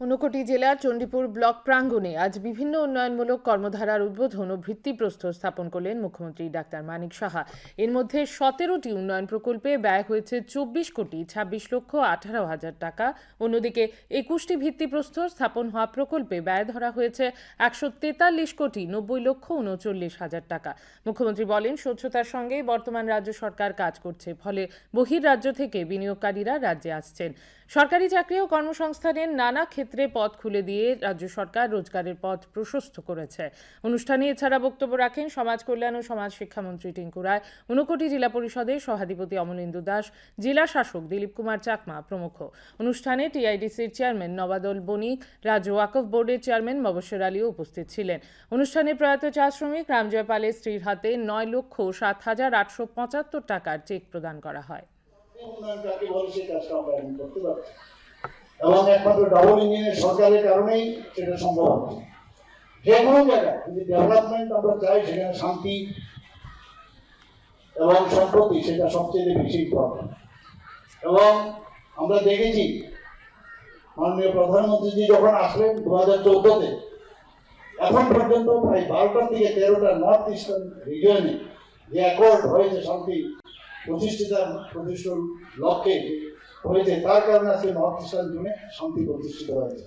ঊনকোটি জেলার চণ্ডীপুর ব্লক প্রাঙ্গণে আজ বিভিন্ন উন্নয়নমূলক কর্মধারার উদ্বোধন ও ভিত্তিপ্রস্তর স্থাপন করলেন মুখ্যমন্ত্রী ডাক্তার মানিক সাহা। এর মধ্যে সতেরোটি উন্নয়ন প্রকল্পে ব্যয় হয়েছে চব্বিশ কোটি ছাব্বিশ লক্ষ আঠারো হাজার টাকা। অন্যদিকে একুশটি ভিত্তিপ্রস্তর স্থাপন হওয়া প্রকল্পে ব্যয় ধরা হয়েছে একশো তেতাল্লিশ কোটি নব্বই লক্ষ উনচল্লিশ হাজার টাকা। মুখ্যমন্ত্রী বলেন, স্বচ্ছতার সঙ্গে বর্তমান রাজ্য সরকার কাজ করছে, ফলে বহির্রাজ্য থেকে বিনিয়োগকারীরা রাজ্যে আসছেন। সরকারি চাকরি ও কর্মসংস্থানের নানা ক্ষেত্রে পথ খুলে দিয়ে রাজ্য সরকার রোজগারের পথ প্রশস্ত করেছে। অনুষ্ঠানে এছাড়া বক্তব্য রাখেন সমাজ কল্যাণ ও সমাজ শিক্ষামন্ত্রী টিঙ্কু রায়, ঊনকোটি জেলা পরিষদের সভাধিপতি অমলেন্দু দাস, জেলা শাসক দিলীপ কুমার চাকমা প্রমুখ। অনুষ্ঠানে টিআইডিসির চেয়ারম্যান নবাদল বণিক, রাজ্য ওয়াকফ বোর্ডের চেয়ারম্যান মবশ্বর আলীও উপস্থিত ছিলেন। অনুষ্ঠানে প্রয়াত চা শ্রমিক রামজয় পালের স্ত্রীর হাতে নয় লক্ষ সাত হাজার আটশো পঁচাত্তর টাকার চেক প্রদান করা হয়। এবং একমাত্র ডাবল ইঞ্জিনের সরকারের কারণেই সেটা সম্ভব হবে। যে কোনো জায়গায় যদি ডেভেলপমেন্ট আমরা চাই, সেখানে শান্তি এবং সম্প্রতি সেটা সবচেয়ে বেশি পাবে এবং আমরা দেখেছি মাননীয় প্রধানমন্ত্রীজি যখন আসলেন দু হাজার চোদ্দতে, এখন পর্যন্ত প্রায় বারোটার থেকে তেরোটা নর্থ ইস্টার্ন রিজনে যে অ্যাকর্ড হয়েছে শান্তি প্রতিষ্ঠিতার প্রতিষ্ঠার লক্ষ্যে হয়েছে তার কারণে আজকে নর্থ ইস্টার্ন জোনে শান্তি প্রতিষ্ঠিত হয়েছে।